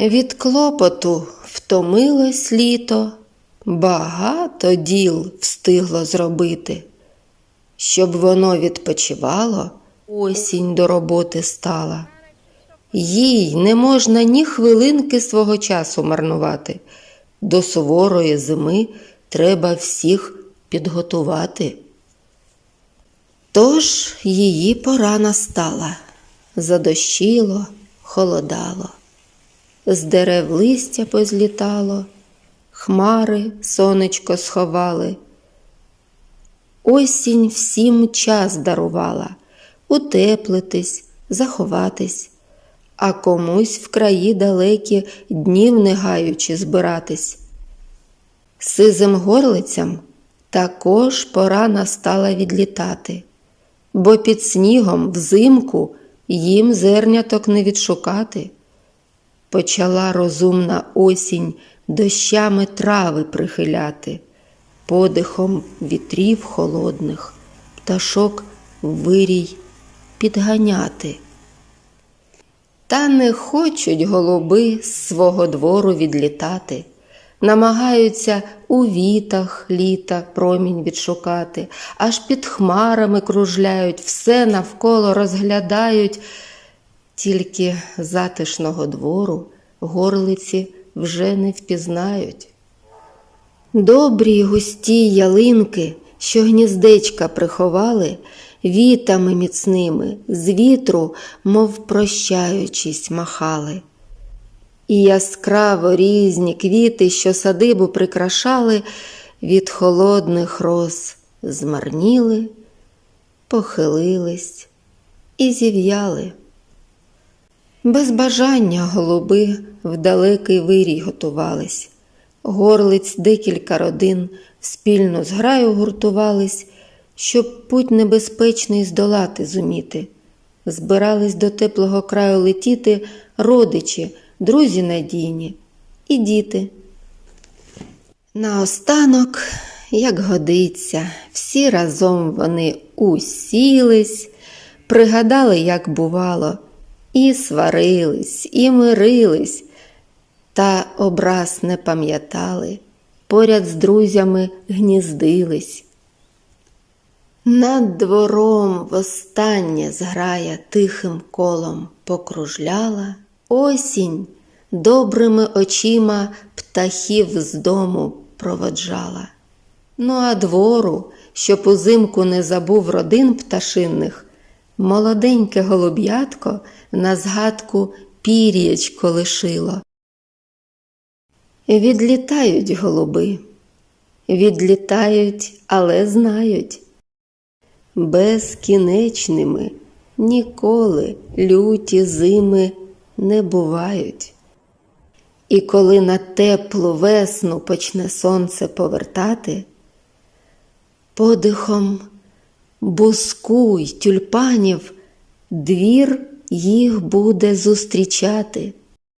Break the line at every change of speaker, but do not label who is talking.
Від клопоту втомилось літо, багато діл встигло зробити. Щоб воно відпочивало, осінь до роботи стала. Їй не можна ні хвилинки свого часу марнувати. До суворої зими треба всіх підготувати. Тож її пора настала, задощило, холодало, з дерев листя позлітало, хмари сонечко сховали. Осінь всім час дарувала утеплитись, заховатись, а комусь в краї далекі днів не гаючи збиратись. Сизим горлицям також пора настала відлітати, бо під снігом взимку їм зерняток не відшукати. Почала розумна осінь дощами трави прихиляти, подихом вітрів холодних, пташок вирій підганяти. Та не хочуть голуби з свого двору відлітати, намагаються у вітах літа промінь відшукати, аж під хмарами кружляють, все навколо розглядають, тільки затишного двору горлиці вже не впізнають. Добрі густі ялинки, що гніздечка приховали, вітами міцними з вітру, мов прощаючись, махали. І яскраво різні квіти, що садибу прикрашали, від холодних роз змарніли, похилились і зів'яли. Без бажання голуби в далекий вирій готувались. Горлиць декілька родин спільно з граю гуртувались, щоб путь небезпечний здолати зуміти. Збирались до теплого краю летіти родичі, друзі надійні і діти. Наостанок, як годиться, всі разом вони усілись, пригадали, як бувало, і сварились, і мирились, та образ не пам'ятали, поряд з друзями гніздились. Над двором востаннє зграя тихим колом покружляла, осінь добрими очима птахів з дому проводжала. Ну а двору, щоб узимку не забув родин пташинних, молоденьке голуб'ятко на згадку пір'ячко лишило. Відлітають голуби, відлітають, але знають. Безкінечними ніколи люті зими не бувають. І коли на теплу весну почне сонце повертати, подихом буску й тюльпанів двір їх буде зустрічати.